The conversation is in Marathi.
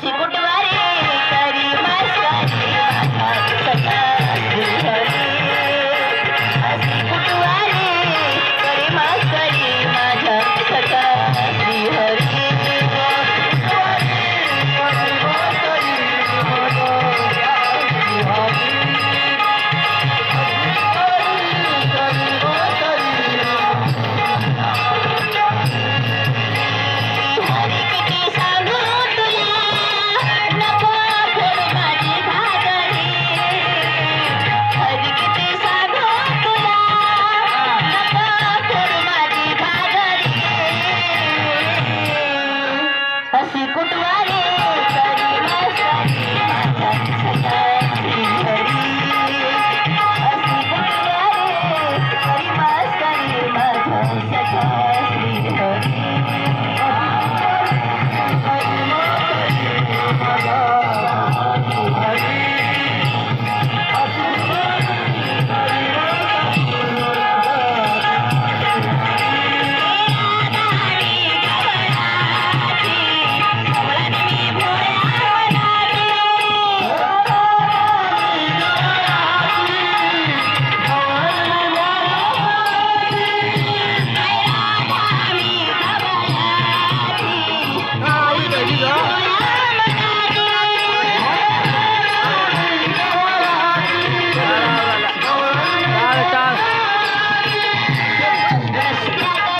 सीपुर कुठवाने मागणी माझा सदा घरी असले तोरी मास्वाणी माझा सदा घरी